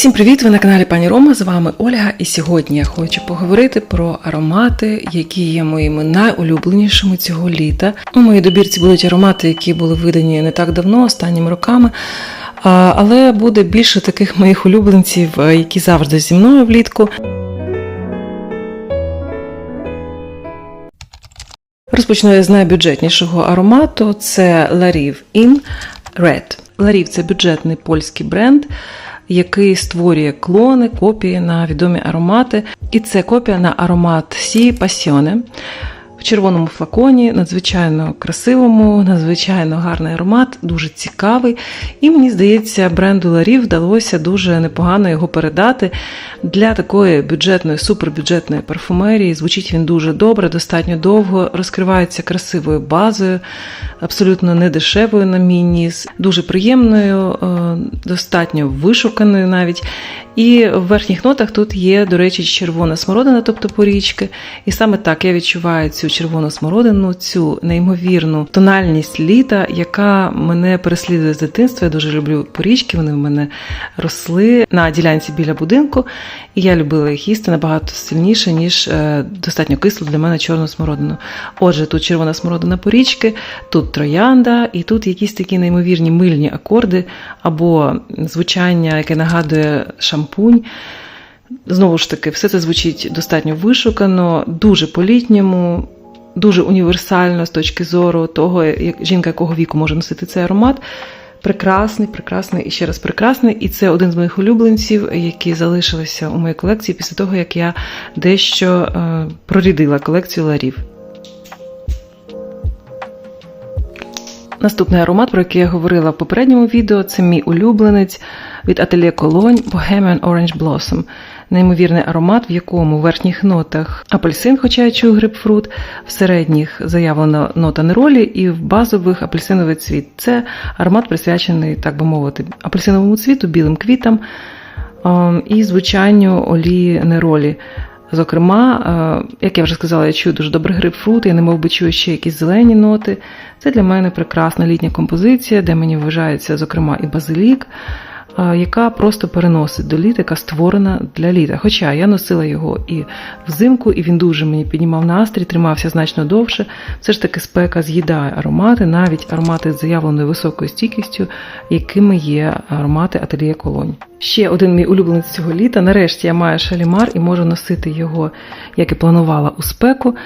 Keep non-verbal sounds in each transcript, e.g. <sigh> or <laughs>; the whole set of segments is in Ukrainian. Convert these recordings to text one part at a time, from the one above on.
Всім привіт! Ви на каналі Пані Рома. З вами Ольга. І сьогодні я хочу поговорити про аромати, які є моїми найулюбленішими цього літа. У моїй добірці будуть аромати, які були видані не так давно, останніми роками. Але буде більше таких моїх улюбленців, е, які завжди зі мною влітку. Розпочну я з найбюджетнішого аромату. Це Lariv In Red. Lariv – це бюджетний польський бренд, який створює клони, копії на відомі аромати. І це копія на аромат Сі Passione. В червоному флаконі, надзвичайно красивому, надзвичайно гарний аромат, дуже цікавий. І мені здається, бренду Lariv вдалося дуже непогано його передати для такої бюджетної, супербюджетної парфумерії. Звучить він дуже добре, достатньо довго, розкривається красивою базою, абсолютно недешевою на мій ніс, дуже приємною, е, достатньо вишуканою навіть. І в верхніх нотах тут є, до речі, червона смородина, тобто порічки. І саме так я відчуваю цю червону смородину, цю неймовірну тональність літа, яка мене переслідує з дитинства. Я дуже люблю порічки, вони в мене росли на ділянці біля будинку. І я любила їх їсти набагато сильніше, ніж е, достатньо кислу для мене чорну смородину. Отже, тут червона смородина порічки, тут троянда, і тут якісь такі неймовірні мильні акорди або звучання, яке нагадує шампунь. Знову ж таки, все це звучить достатньо вишукано, дуже по-літньому, дуже універсально з точки зору того, як жінка якого віку може носити цей аромат. Прекрасний, прекрасний і ще раз прекрасний. І це один з моїх улюбленців, які залишилися у моїй колекції після того, як я дещо е, прорідила колекцію ларів. Наступний аромат, про який я говорила в попередньому відео, це мій улюбленець від Atelier Cologne Bohemian Orange Blossom. Неймовірний аромат, в якому в верхніх нотах апельсин, хоча я чую грейпфрут, в середніх заявлена нота неролі і в базових апельсиновий цвіт. Це аромат присвячений, так би мовити, апельсиновому цвіту, білим квітам ем, і звучанню олії неролі. Зокрема, е, як я вже сказала, я чую дуже добре грейпфрут, я не мов би чую ще якісь зелені ноти. Це для мене прекрасна літня композиція, де мені вважається, зокрема, і базилік, яка просто переносить до літа, яка створена для літа. Хоча я носила його і взимку, і він дуже мені піднімав настрій, тримався значно довше. Все ж таки спека з'їдає аромати, навіть аромати з заявленою високою стійкістю, якими є аромати Ательє Колонь. Ще один мій улюбленець цього літа. Нарешті я маю шалімар і можу носити його, як і планувала у спеку.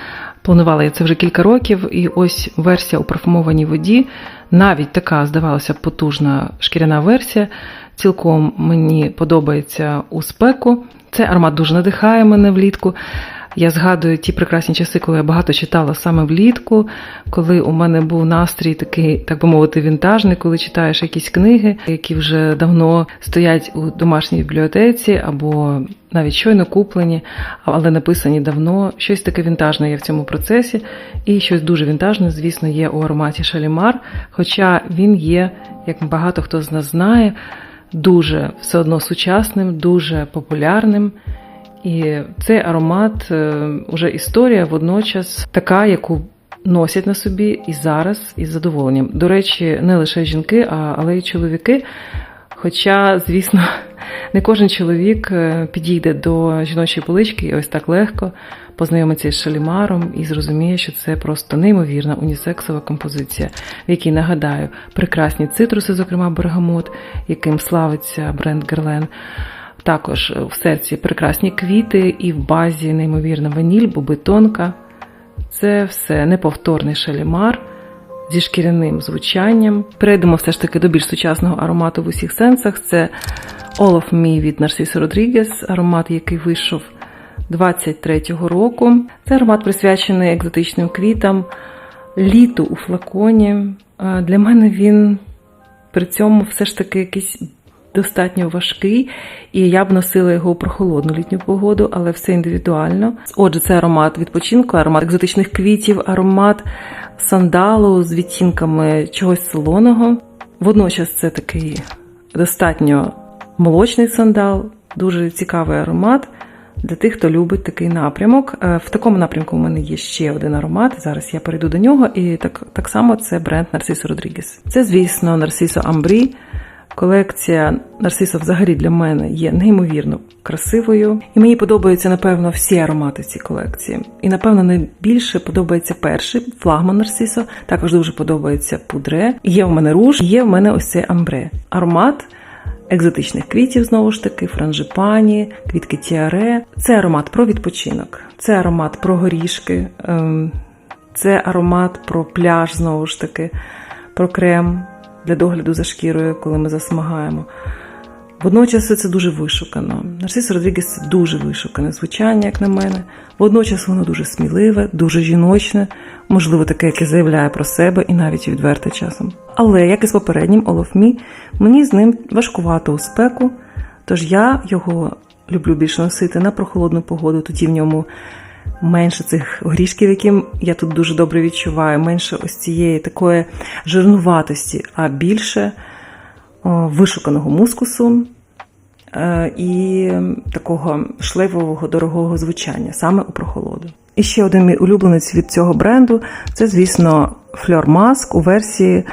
Планувала я це вже кілька років, і ось версія у парфумованій воді, навіть така, здавалося, потужна шкіряна версія. Цілком мені подобається у спеку. Цей аромат дуже надихає мене влітку. Я згадую ті прекрасні часи, коли я багато читала саме влітку, коли у мене був настрій такий, так би мовити, вінтажний, коли читаєш якісь книги, які вже давно стоять у домашній бібліотеці, або навіть щойно куплені, але написані давно. Щось таке вінтажне є в цьому процесі, і щось дуже вінтажне, звісно, є у ароматі Шалімар. Хоча він є, як багато хто з нас знає, дуже все одно сучасним, дуже популярним. І цей аромат уже історія водночас така, яку носять на собі і зараз із задоволенням. До речі, не лише жінки, але й чоловіки. Хоча, звісно, <laughs> не кожен чоловік е, підійде до жіночої полички і ось так легко познайомиться із шалімаром і зрозуміє, що це просто неймовірна унісексова композиція, в якій нагадаю прекрасні цитруси, зокрема бергамот, яким славиться бренд Герлен. Також в серці прекрасні квіти і в базі неймовірна ваніль, боби тонка. Це все неповторний шалімар зі шкіряним звучанням. Перейдемо все ж таки до більш сучасного аромату в усіх сенсах. Це All of Me від Нарсісо Родрігес, аромат, який вийшов 23-го року. Це аромат присвячений екзотичним квітам, літу у флаконі. Для мене він при цьому все ж таки якийсь достатньо важкий, і я б носила його у прохолодну літню погоду, але все індивідуально. Отже, це аромат відпочинку, аромат екзотичних квітів, аромат сандалу з відтінками чогось солоного. Водночас це такий достатньо молочний сандал, дуже цікавий аромат. Для тих, хто любить такий напрямок. В такому напрямку у мене є ще один аромат. Зараз я перейду до нього, і так так само це бренд Narciso Rodriguez. Це, звісно, Narciso Ambri Колекція Нарциса взагалі для мене є неймовірно красивою, і мені подобаються, напевно, всі аромати в цій колекції. І, напевно, найбільше подобається перший флагман Нарцисо. Також дуже подобається пудре. Є в мене руж, є в мене ось цей амбре. Аромат екзотичних квітів, знову ж таки, франжипані, квітки тіаре. Це аромат про відпочинок, це аромат про горішки, ем, це аромат про пляж, знову ж таки, про крем для догляду за шкірою, коли ми засмагаємо. Водночас це дуже вишукано. Нарцис Родрігес це дуже вишукане звучання, як на мене. Водночас воно дуже сміливе, дуже жіночне, можливо, таке, яке заявляє про себе і навіть відверте часом. Але, як і з попереднім Олофмі, мені з ним важкувато у спеку, тож я його люблю більше носити на прохолодну погоду, тоді в ньому менше цих горішків, які я тут дуже добре відчуваю, менше ось цієї такої жирнуватості, а більше вишуканого мускусу і такого шлейфового дорогого звучання саме у прохолоду. І ще один мій улюбленець від цього бренду це, звісно, Fleur Mask у версії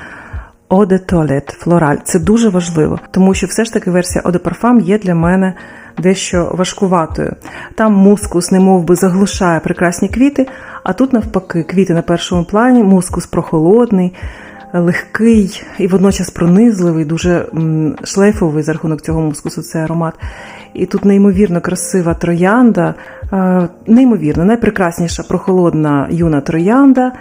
Eau de Toilette Floral. Це дуже важливо, тому що все ж таки версія Eau de Parfum є для мене дещо важкуватою. Там мускус, немов би, заглушає прекрасні квіти, а тут, навпаки, квіти на першому плані, мускус прохолодний, легкий і водночас пронизливий, дуже шлейфовий за рахунок цього мускусу цей аромат. І тут неймовірно красива троянда, е, неймовірно, найпрекрасніша прохолодна юна троянда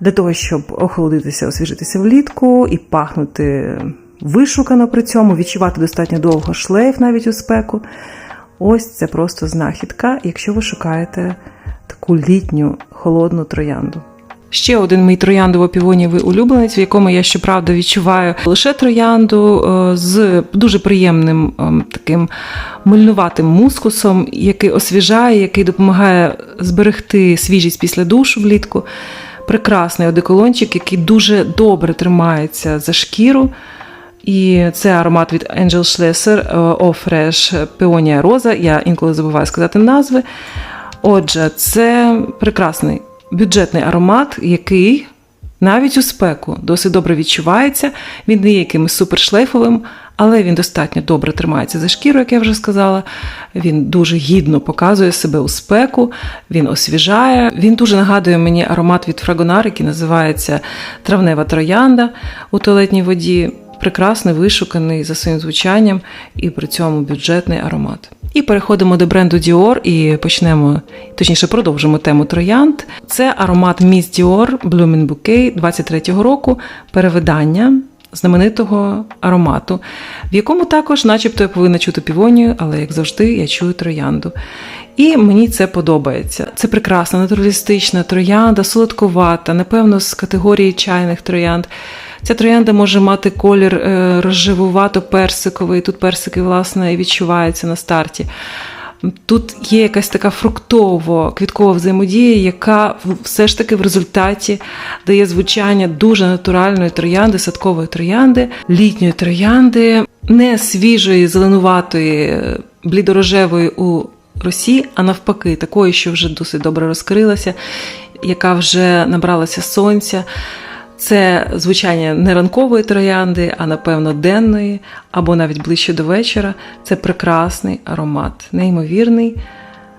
для того, щоб охолодитися, освіжитися влітку і пахнути вишукано при цьому, відчувати достатньо довго шлейф навіть у спеку. Ось це просто знахідка, якщо ви шукаєте таку літню холодну троянду. Ще один мій трояндово-півонівий улюбленець, в якому я щоправда відчуваю лише троянду е, з дуже приємним ем, таким мильнуватим мускусом, який освіжає, який допомагає зберегти свіжість після душу влітку. Прекрасний одеколончик, який дуже добре тримається за шкіру. І це аромат від Angel Schlesser О Fresh Peonia Rosa. Я інколи забуваю сказати назви. Отже, це прекрасний бюджетний аромат, який навіть у спеку досить добре відчувається. Він не є якимось супершлейфовим, але він достатньо добре тримається за шкіру, як я вже сказала. Він дуже гідно показує себе у спеку, він освіжає. Він дуже нагадує мені аромат від Фрагонар, який називається Травнева троянда у туалетній воді. Прекрасний, вишуканий за своїм звучанням і при цьому бюджетний аромат. І переходимо до бренду Dior і почнемо, точніше, продовжимо тему троянд. Це аромат Miss Dior Blooming Bouquet 23-го року, перевидання знаменитого аромату, в якому також, начебто, я повинна чути півонію, але як завжди, я чую троянду. І мені це подобається. Це прекрасна, натуралістична троянда, солодкувата, напевно, з категорії чайних троянд. Ця троянда може мати колір е, розживувато-персиковий. Тут персики, власне, відчуваються на старті. Тут є якась така фруктово-квіткова взаємодія, яка все ж таки в результаті дає звучання дуже натуральної троянди, садкової троянди, літньої троянди, не свіжої, зеленуватої, блідорожевої у росі, а навпаки, такої, що вже досить добре розкрилася, яка вже набралася сонця. Це звучання не ранкової троянди, а напевно денної, або навіть ближче до вечора. Це прекрасний аромат, неймовірний,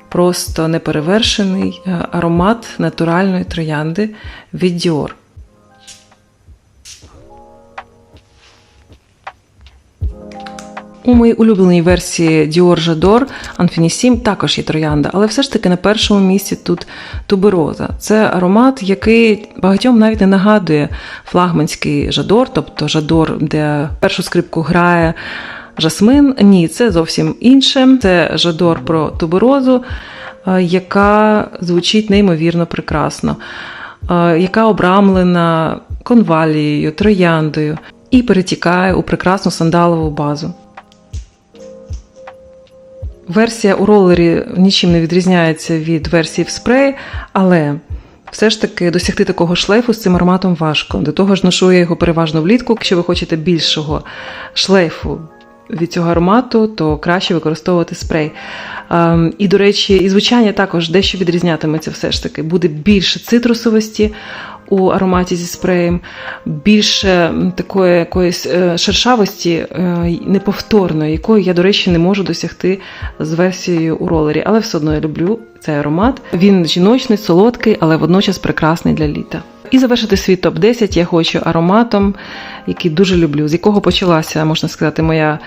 просто неперевершений е, аромат натуральної троянди від Dior. У моїй улюбленій версії Dior J'adore Infinissime також є троянда, але все ж таки на першому місці тут тубероза. Це аромат, який багатьом навіть не нагадує флагманський жадор, тобто жадор, де першу скрипку грає жасмин. Ні, це зовсім інше. Це жадор про туберозу, е, яка звучить неймовірно прекрасно, е, яка обрамлена конвалією, трояндою і перетікає у прекрасну сандалову базу. Версія у ролері нічим не відрізняється від версії в спреї, але все ж таки досягти такого шлейфу з цим ароматом важко. До того ж, ношу я його переважно влітку. Якщо ви хочете більшого шлейфу від цього аромату, то краще використовувати спрей. Ем, і, до речі, і звучання також дещо відрізнятиметься все ж таки. Буде більше цитрусовості у ароматі зі спреєм, більше такої якоїсь е, шершавості е, неповторної, якої я, до речі, не можу досягти з версією у ролері, але все одно я люблю цей аромат. Він жіночний, солодкий, але водночас прекрасний для літа. І завершити свій топ 10 я хочу ароматом, який дуже люблю, з якого почалася, можна сказати, моя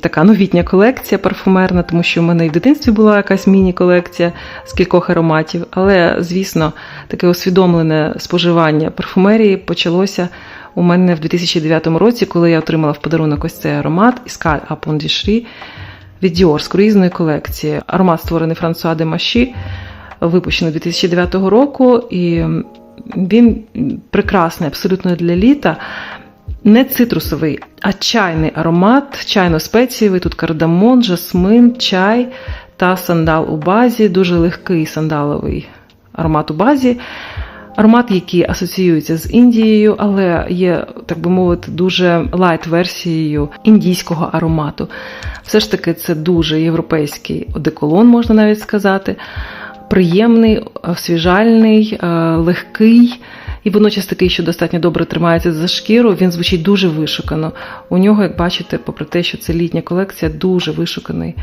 така новітня колекція парфумерна, тому що в мене і в дитинстві була якась міні-колекція з кількох ароматів. Але, звісно, таке усвідомлене споживання парфумерії почалося у мене в 2009 році, коли я отримала в подарунок ось цей аромат Іскаль Апон Дішрі від Dior з круїзної колекції. Аромат створений Франсуа де Маші, випущений 2009 року, і він прекрасний абсолютно для літа. Не цитрусовий, а чайний аромат, чайно-спецієвий. Тут кардамон, жасмин, чай та сандал у базі. Дуже легкий сандаловий аромат у базі. Аромат, який асоціюється з Індією, але є, так би мовити, дуже лайт-версією індійського аромату. Все ж таки, це дуже європейський одеколон, можна навіть сказати. Приємний, освіжальний, е, легкий і водночас такий, що достатньо добре тримається за шкіру. Він звучить дуже вишукано. У нього, як бачите, попри те, що це літня колекція, дуже вишуканий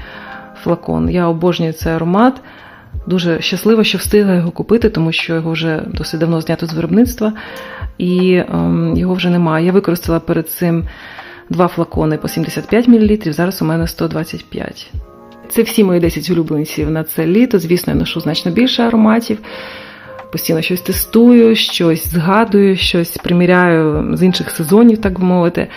флакон. Я обожнюю цей аромат. Дуже щаслива, що встигла його купити, тому що його вже досить давно знято з виробництва, і ем, його вже немає. Я використала перед цим два флакони по 75 мл, зараз у мене 125. Це всі мої 10 улюбленців на це літо. Звісно, я ношу значно більше ароматів. Постійно щось тестую, щось згадую, щось приміряю з інших сезонів, так би мовити.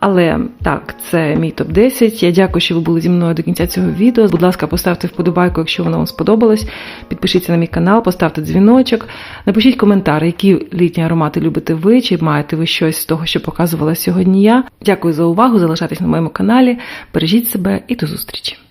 Але так, це мій топ-10. Я дякую, що ви були зі мною до кінця цього відео. Будь ласка, поставте вподобайку, якщо воно вам сподобалось. Підпишіться на мій канал, поставте дзвіночок. Напишіть коментар, які літні аромати любите ви, чи маєте ви щось з того, що показувала сьогодні я. Дякую за увагу. Залишайтесь на моєму каналі. Бережіть себе і до зустрічі!